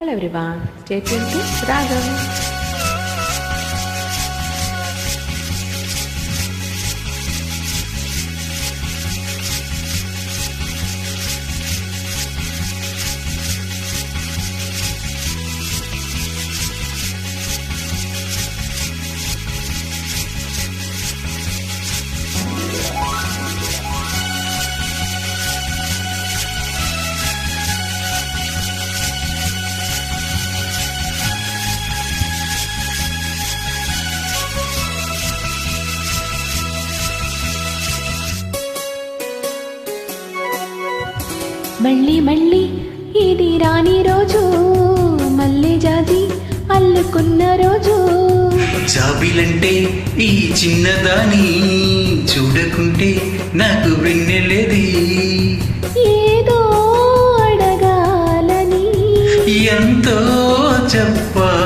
Hello everyone, stay tuned to Ragam. మళ్ళీ మళ్ళీ ఇది రాని రోజు మళ్ళీ జాజి అల్లుకున్న రోజు. జాబిలంటే ఈ చిన్నదాని చూడకుంటే నాకు వెన్నెలేది ఏదో అడగాలని. ఎంతో చెప్పాలని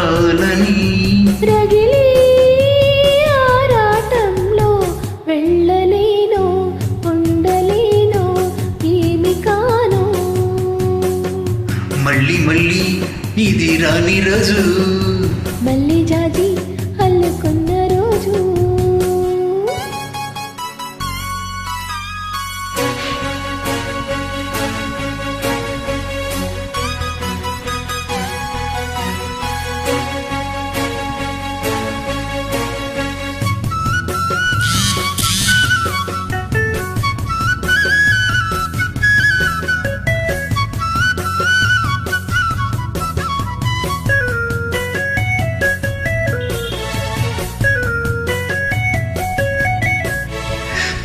రాని రోజు మళ్ళీ జాతి అల్లుకున్న రోజు.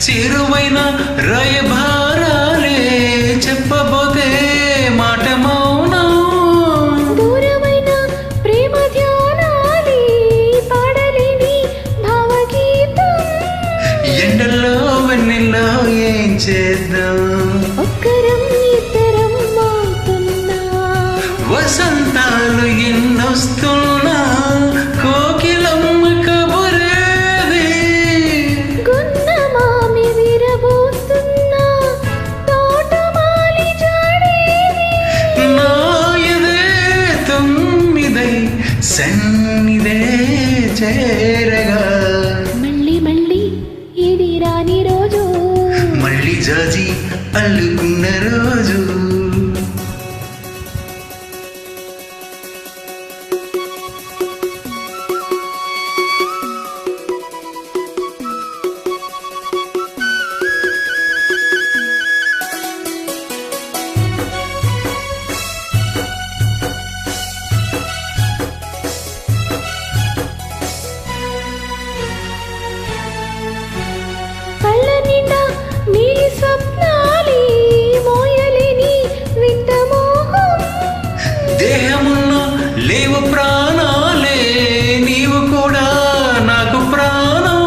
చేరువైన రాయభారాలే చెప్పబోతే మాట మౌనం. దూరమైన ప్రేమ ధ్యానాలి పాడలేని భావగీతం. ఎండల్లో వెన్నెల్లో ఏం చేద్దాం? చేరగా. మళ్ళీ మళ్ళీ ఇది రాని రోజు? మళ్ళీ జాజి అల్లుకున్న దేహమున్న లేవు ప్రాణాలే నీవు కూడా నాకు ప్రాణం.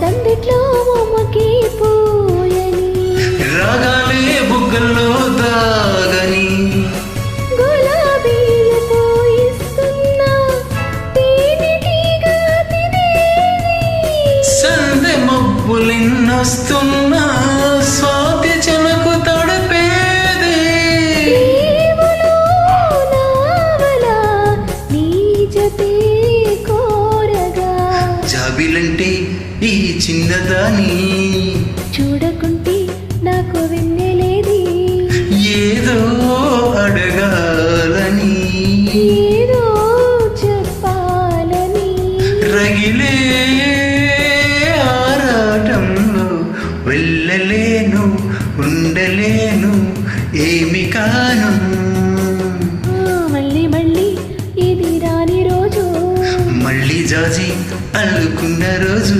తండ్రిట్లో బొమ్మకి పోయని రాగాలే బుగ్గల్లో దాగని. సందె మబ్బులిన్నొస్తున్నా చూడకుంటే నాకు వెన్నెలేది. ఏదో అడగాలని. ఏదో చెప్పాలని. రగిలే ఆరాటంలో వెళ్ళలేను ఉండలేను ఏమి కాను. మళ్ళీ మళ్ళీ ఇది రాని రోజు. మళ్ళీ జాజి అల్లుకున్న రోజు.